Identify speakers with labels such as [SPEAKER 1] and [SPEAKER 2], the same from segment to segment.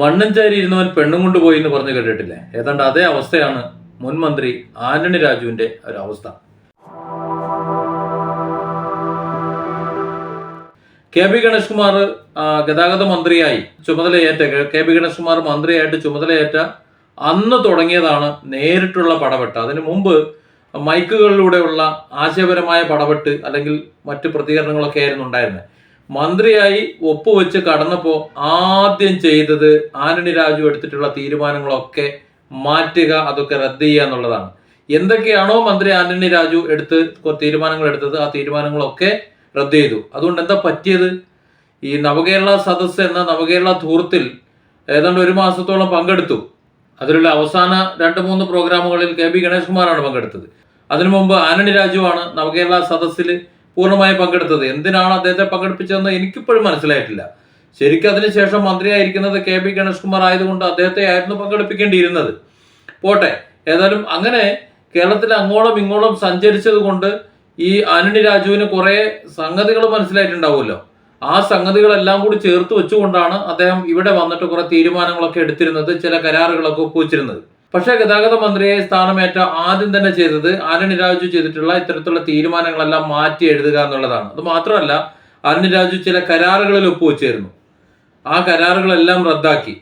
[SPEAKER 1] മണ്ണഞ്ചാരി ഇരുന്നവൻ പെണ്ണും കൊണ്ടുപോയി എന്ന് പറഞ്ഞു കേട്ടിട്ടില്ലേ? ഏതാണ്ട് അതേ അവസ്ഥയാണ് മുൻ മന്ത്രി ആന്റണി രാജുവിന്റെ ഒരു അവസ്ഥ. കെ പി ഗണേഷ് കുമാർ ഗതാഗത മന്ത്രിയായി ചുമതലയേറ്റ കെ പി ഗണേഷ് കുമാർ മന്ത്രിയായിട്ട് ചുമതലയേറ്റ അന്ന് തുടങ്ങിയതാണ് നേരിട്ടുള്ള പടവെട്ട്. അതിനു മുമ്പ് മൈക്കുകളിലൂടെയുള്ള ആശയപരമായ പടവെട്ട് അല്ലെങ്കിൽ മറ്റു പ്രതികരണങ്ങളൊക്കെ ആയിരുന്നു ഉണ്ടായിരുന്നത് മന്ത്രിയായി ഒപ്പുവെച്ച് കടന്നപ്പോൾ ആദ്യം ചെയ്തത് ആന്റണി രാജു എടുത്തിട്ടുള്ള തീരുമാനങ്ങളൊക്കെ മാറ്റുക അതൊക്കെ റദ്ദ് ചെയ്യുക എന്നുള്ളതാണ്. എന്തൊക്കെയാണോ മന്ത്രി ആന്റണി രാജു എടുത്ത് തീരുമാനങ്ങൾ എടുത്തത് ആ തീരുമാനങ്ങളൊക്കെ റദ്ദ് ചെയ്തു. അതുകൊണ്ട് എന്താ പറ്റിയത്? ഈ നവകേരള സദസ് എന്ന നവകേരള ധൂർത്തിൽ ഏതാണ്ട് ഒരു മാസത്തോളം പങ്കെടുത്തു. അതിലുള്ള അവസാന രണ്ട് മൂന്ന് പ്രോഗ്രാമുകളിൽ കെ ബി ഗണേഷ് കുമാറാണ് പങ്കെടുത്തത്. അതിനു മുമ്പ് ആന്റണി രാജുവാണ് നവകേരള സദസ്സിൽ പൂർണമായും പങ്കെടുത്തത്. എന്തിനാണ് അദ്ദേഹത്തെ പങ്കെടുപ്പിച്ചതെന്ന് എനിക്കിപ്പോഴും മനസ്സിലായിട്ടില്ല. ശരിക്കും അതിനുശേഷം മന്ത്രിയായിരിക്കുന്നത് കെ പി ഗണേഷ് കുമാർ ആയതുകൊണ്ട് അദ്ദേഹത്തെ ആയിരുന്നു പങ്കെടുപ്പിക്കേണ്ടിയിരുന്നത്. പോട്ടെ ഏതായാലും അങ്ങനെ കേരളത്തിൽ അങ്ങോളം ഇങ്ങോളം സഞ്ചരിച്ചത് കൊണ്ട് ഈ ആനണി രാജുവിന് കുറേ സംഗതികൾ മനസ്സിലായിട്ടുണ്ടാവുമല്ലോ. ആ സംഗതികളെല്ലാം കൂടി ചേർത്ത് വെച്ചുകൊണ്ടാണ് അദ്ദേഹം ഇവിടെ വന്നിട്ട് കുറെ തീരുമാനങ്ങളൊക്കെ എടുത്തിരുന്നത് ചില കരാറുകളൊക്കെ ഒപ്പുവെച്ചിരുന്നത്. പക്ഷേ ഗതാഗത മന്ത്രിയെ സ്ഥാനമേറ്റ ആദ്യം തന്നെ ചെയ്തത് ആരണി രാജു ചെയ്തിട്ടുള്ള ഇത്തരത്തിലുള്ള തീരുമാനങ്ങളെല്ലാം മാറ്റി എഴുതുക എന്നുള്ളതാണ്. അത് മാത്രമല്ല ആരണി രാജു ചില കരാറുകളിൽ ഒപ്പുവെച്ചിരുന്നു ആ കരാറുകളെല്ലാം റദ്ദാക്കി.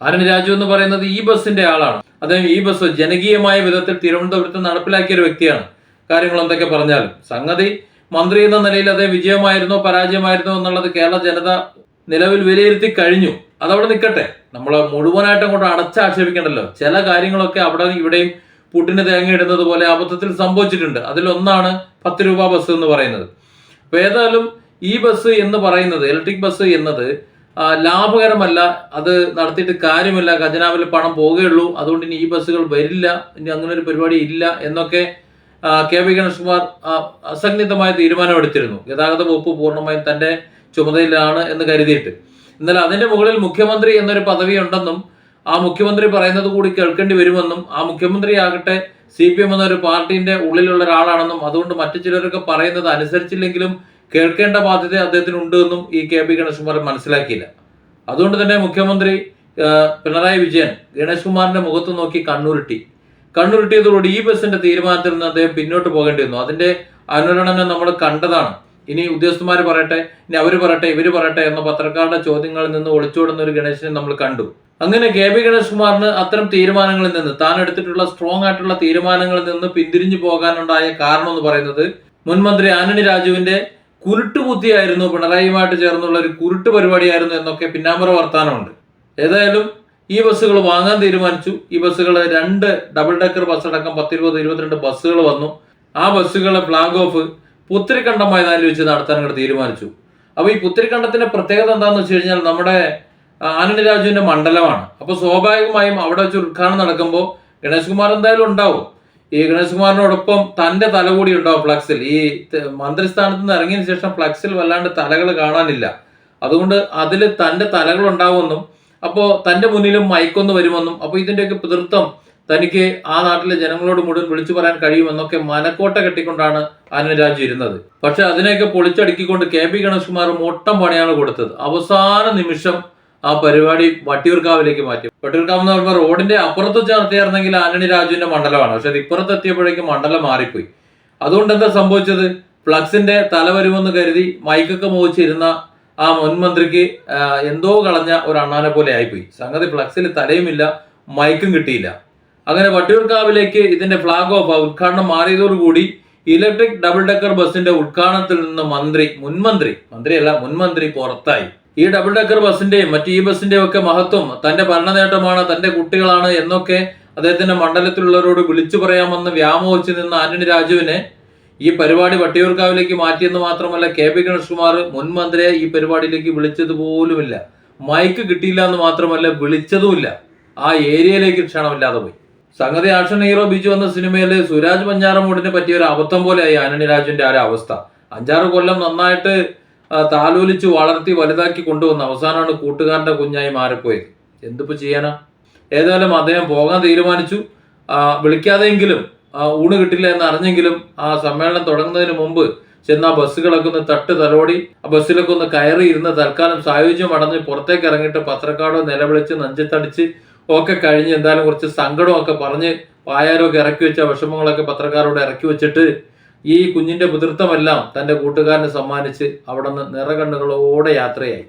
[SPEAKER 1] ആരണി രാജു എന്ന് പറയുന്നത് ഈ ബസ്സിന്റെ ആളാണ്. അദ്ദേഹം ഈ ബസ് ജനകീയമായ വിധത്തിൽ തിരുവനന്തപുരത്ത് നടപ്പിലാക്കിയ ഒരു വ്യക്തിയാണ്. കാര്യങ്ങൾ എന്തൊക്കെ പറഞ്ഞാലും. സംഗതി മന്ത്രി എന്ന നിലയിൽ അദ്ദേഹം വിജയമായിരുന്നോ പരാജയമായിരുന്നോ എന്നുള്ളത് കേരള ജനത നിലവിൽ വിലയിരുത്തി കഴിഞ്ഞു. അതവിടെ നിൽക്കട്ടെ നമ്മൾ മുഴുവനായിട്ട് അങ്ങോട്ട് അടച്ചാക്ഷേപിക്കണ്ടല്ലോ ചില കാര്യങ്ങളൊക്കെ അവിടെ ഇവിടെയും പുട്ടിന് തേങ്ങ ഇടുന്നത് പോലെ അബദ്ധത്തിൽ സംഭവിച്ചിട്ടുണ്ട്. അതിലൊന്നാണ് പത്ത് രൂപ ബസ് എന്ന് പറയുന്നത്. അപ്പൊ ഏതായാലും ഈ ബസ് എന്ന് പറയുന്നത് ഇലക്ട്രിക് ബസ് എന്നത് ലാഭകരമല്ല. അത് നടത്തിയിട്ട് കാര്യമില്ല. ഖജനാവിൽ പണം പോവുകയുള്ളൂ. അതുകൊണ്ട് ഇനി ഈ ബസ്സുകൾ വരില്ല. ഇനി അങ്ങനെ ഒരു പരിപാടി ഇല്ല എന്നൊക്കെ കെ വി ഗണേഷ് കുമാർ അസന്നിഗ്ധമായ തീരുമാനമെടുത്തിരുന്നു ഗതാഗത വകുപ്പ് പൂർണമായും തന്റെ ചുമതലയിലാണ് എന്ന് കരുതിയിട്ട്. എന്നാൽ അതിന്റെ മുകളിൽ മുഖ്യമന്ത്രി എന്നൊരു പദവി ഉണ്ടെന്നും ആ മുഖ്യമന്ത്രി പറയുന്നത് കൂടി കേൾക്കേണ്ടി വരുമെന്നും ആ മുഖ്യമന്ത്രി ആകട്ടെ സി പി എം എന്നൊരു പാർട്ടിന്റെ ഉള്ളിലുള്ള ഒരാളാണെന്നും അതുകൊണ്ട് മറ്റു ചിലരൊക്കെ പറയുന്നത് അനുസരിച്ചില്ലെങ്കിലും കേൾക്കേണ്ട ബാധ്യത അദ്ദേഹത്തിന് ഉണ്ട് എന്നും ഈ കെ പി ഗണേഷ് കുമാർ മനസ്സിലാക്കിയില്ല. അതുകൊണ്ട് തന്നെ മുഖ്യമന്ത്രി പിണറായി വിജയൻ ഗണേഷ് കുമാറിന്റെ മുഖത്ത് നോക്കി കണ്ണുരുട്ടി. കണ്ണുരുട്ടിയതോടുകൂടി ഈ ബസിന്റെ തീരുമാനത്തിൽ നിന്ന് അദ്ദേഹം പിന്നോട്ട് പോകേണ്ടി വന്നു. അതിന്റെ അനുരണനം നമ്മൾ കണ്ടതാണ്. ഇനി ഉദ്യോഗസ്ഥന്മാർ പറയട്ടെ ഇനി അവർ പറയട്ടെ ഇവർ പറയട്ടെ എന്ന പത്രക്കാരുടെ ചോദ്യങ്ങളിൽ നിന്ന് ഒളിച്ചോടുന്ന ഒരു ഗണേശനെ നമ്മൾ കണ്ടു. അങ്ങനെ കെ പി ഗണേഷ് കുമാറിന് അത്തരം തീരുമാനങ്ങളിൽ നിന്ന് താൻ എടുത്തിട്ടുള്ള സ്ട്രോങ് ആയിട്ടുള്ള തീരുമാനങ്ങളിൽ നിന്ന് പിന്തിരിഞ്ഞു പോകാനുണ്ടായ കാരണം എന്ന് പറയുന്നത് മുൻമന്ത്രി ആന്റണി രാജുവിന്റെ കുരുട്ടുബുദ്ധിയായിരുന്നു പിണറായിയുമായിട്ട് ചേർന്നുള്ള ഒരു കുരുട്ട് പരിപാടിയായിരുന്നു എന്നൊക്കെ പിന്നാമ്പറ വർത്താനമുണ്ട്. ഏതായാലും ഈ ബസ്സുകൾ വാങ്ങാൻ തീരുമാനിച്ചു. ഈ ബസ്സുകൾ രണ്ട് ഡബിൾ ഡെക്കർ ബസ് അടക്കം പത്തിരുപത് ഇരുപത്തിരണ്ട് ബസ്സുകൾ വന്നു. ആ ബസ്സുകളെ ഫ്ലാഗ് ഓഫ് പുത്തിരിക്കണ്ടം മൈതാനിൽ വെച്ച് നടത്താൻ തീരുമാനിച്ചു. അപ്പോൾ ഈ പുത്തിരിക്കണ്ടത്തിന്റെ പ്രത്യേകത എന്താണെന്ന് വെച്ച് കഴിഞ്ഞാൽ നമ്മുടെ ആനണി രാജുവിന്റെ മണ്ഡലമാണ്. അപ്പോൾ സ്വാഭാവികമായും അവിടെ വെച്ച് ഉദ്ഘാടനം നടക്കുമ്പോൾ ഗണേഷ് കുമാർ എന്തായാലും ഉണ്ടാവും. ഈ ഗണേഷ് കുമാറിനോടൊപ്പം തന്റെ തല കൂടി ഉണ്ടാവും ഫ്ലക്സിൽ. ഈ മന്ത്രിസ്ഥാനത്ത് നിന്ന് ഇറങ്ങിയതിനു ശേഷം ഫ്ലക്സിൽ വല്ലാണ്ട് തലകൾ കാണാനില്ല. അതുകൊണ്ട് അതിൽ തന്റെ തലകൾ ഉണ്ടാവുമെന്നും അപ്പോൾ തന്റെ മുന്നിലും മയക്കൊന്ന് വരുമെന്നും അപ്പോൾ ഇതിന്റെയൊക്കെ പിതൃത്വം തനിക്ക് ആ നാട്ടിലെ ജനങ്ങളോട് മുഴുവൻ വിളിച്ചു പറയാൻ കഴിയുമെന്നൊക്കെ മനക്കോട്ട കെട്ടിക്കൊണ്ടാണ് രാജു ഇരുന്നത്. പക്ഷെ അതിനെയൊക്കെ പൊളിച്ചടുക്കിക്കൊണ്ട് കെ പി ഗണേഷ് കുമാർ മൊട്ടം പണിയാണ് കൊടുത്തത്. അവസാന നിമിഷം ആ പരിപാടി വട്ടിയൂർക്കാവിലേക്ക് മാറ്റി. വട്ടിയൂർക്കാവ് എന്ന് പറയുമ്പോൾ റോഡിന്റെ അപ്പുറത്ത് വെച്ച് നടത്തിയായിരുന്നെങ്കിൽ ആന്റണി രാജുവിന്റെ മണ്ഡലമാണ്. പക്ഷെ അത് ഇപ്പുറത്ത് എത്തിയപ്പോഴേക്കും മണ്ഡലം മാറിപ്പോയി. അതുകൊണ്ട് എന്താ സംഭവിച്ചത്? ഫ്ലക്സിന്റെ തല വരുമെന്ന് കരുതി മൈക്കൊക്കെ മോഹിച്ചിരുന്ന ആ മുൻമന്ത്രിക്ക് എന്തോ കളഞ്ഞ ഒരു അണ്ണാനെ പോലെ ആയിപ്പോയി. സംഗതി ഫ്ലക്സിൽ തലയുമില്ല മൈക്കും കിട്ടിയില്ല. അങ്ങനെ വട്ടിയൂർക്കാവിലേക്ക് ഇതിന്റെ ഫ്ലാഗ് ഓഫ് ഉദ്ഘാടനം മാറിയതോടുകൂടി ഇലക്ട്രിക് ഡബിൾ ഡെക്കർ ബസിന്റെ ഉദ്ഘാടനത്തിൽ നിന്ന് മന്ത്രി മുൻമന്ത്രി മന്ത്രിയല്ല മുൻമന്ത്രി പുറത്തായി. ഈ ഡബിൾ ഡെക്കർ ബസിന്റെയും മറ്റ് ഈ ബസിന്റെയും ഒക്കെ മഹത്വം തന്റെ ഭരണ നേട്ടമാണ് തന്റെ കുട്ടികളാണ് എന്നൊക്കെ അദ്ദേഹത്തിന്റെ മണ്ഡലത്തിലുള്ളവരോട് വിളിച്ചു പറയാമെന്ന് വ്യാമോഹിച്ച് നിന്ന ആന്റണി രാജുവിനെ ഈ പരിപാടി വട്ടിയൂർക്കാവിലേക്ക് മാറ്റിയെന്ന് മാത്രമല്ല കെ പി ഗണേഷ് കുമാർ മുൻ ഈ പരിപാടിയിലേക്ക് വിളിച്ചതുപോലുമില്ല. മൈക്ക് കിട്ടിയില്ല എന്ന് മാത്രമല്ല വിളിച്ചതുമില്ല. ആ ഏരിയയിലേക്ക് ക്ഷണമില്ലാതെ പോയി. സംഗതി ആക്ഷൻ ഹീറോ ബിജു എന്ന സിനിമയിൽ സുരാജ് പഞ്ചാറമൂടിനെ പറ്റിയ ഒരു അബദ്ധം പോലെയായി ആനണി രാജുവിന്റെ ആ ഒരു അവസ്ഥ. അഞ്ചാറ് കൊല്ലം നന്നായിട്ട് താലോലിച്ച് വളർത്തി വലുതാക്കി കൊണ്ടുവന്ന അവസാനമാണ് കൂട്ടുകാരന്റെ കുഞ്ഞായി മാറിപ്പോയത്. എന്തിപ്പോ ചെയ്യാനാ? ഏതായാലും അദ്ദേഹം പോകാൻ തീരുമാനിച്ചു. വിളിക്കാതെയെങ്കിലും ഊണ് കിട്ടില്ല എന്ന് അറിഞ്ഞെങ്കിലും ആ സമ്മേളനം തുടങ്ങുന്നതിന് മുമ്പ് ചെന്ന് ആ ബസ്സുകളൊക്കെ ഒന്ന് തട്ട് തലോടി ആ ബസ്സിലൊക്കെ ഒന്ന് കയറി ഇരുന്ന് തൽക്കാലം സായുജ്യം അടഞ്ഞ് പുറത്തേക്ക് ഇറങ്ങിയിട്ട് പത്രക്കാടോ നിലവിളിച്ച് നെഞ്ചത്തടിച്ച് ഒക്കെ കഴിഞ്ഞ് എന്തായാലും കുറച്ച് സങ്കടമൊക്കെ പറഞ്ഞ് വായാരൊക്കെ ഇറക്കി വെച്ച വിഷമങ്ങളൊക്കെ പത്രക്കാരോട് ഇറക്കി വെച്ചിട്ട് ഈ കുഞ്ഞിന്റെ പിതൃത്വമെല്ലാം തന്റെ കൂട്ടുകാരന് സമ്മാനിച്ച് അവിടെ നിന്ന് നിറകണ്ണുകളോടെ യാത്രയായി.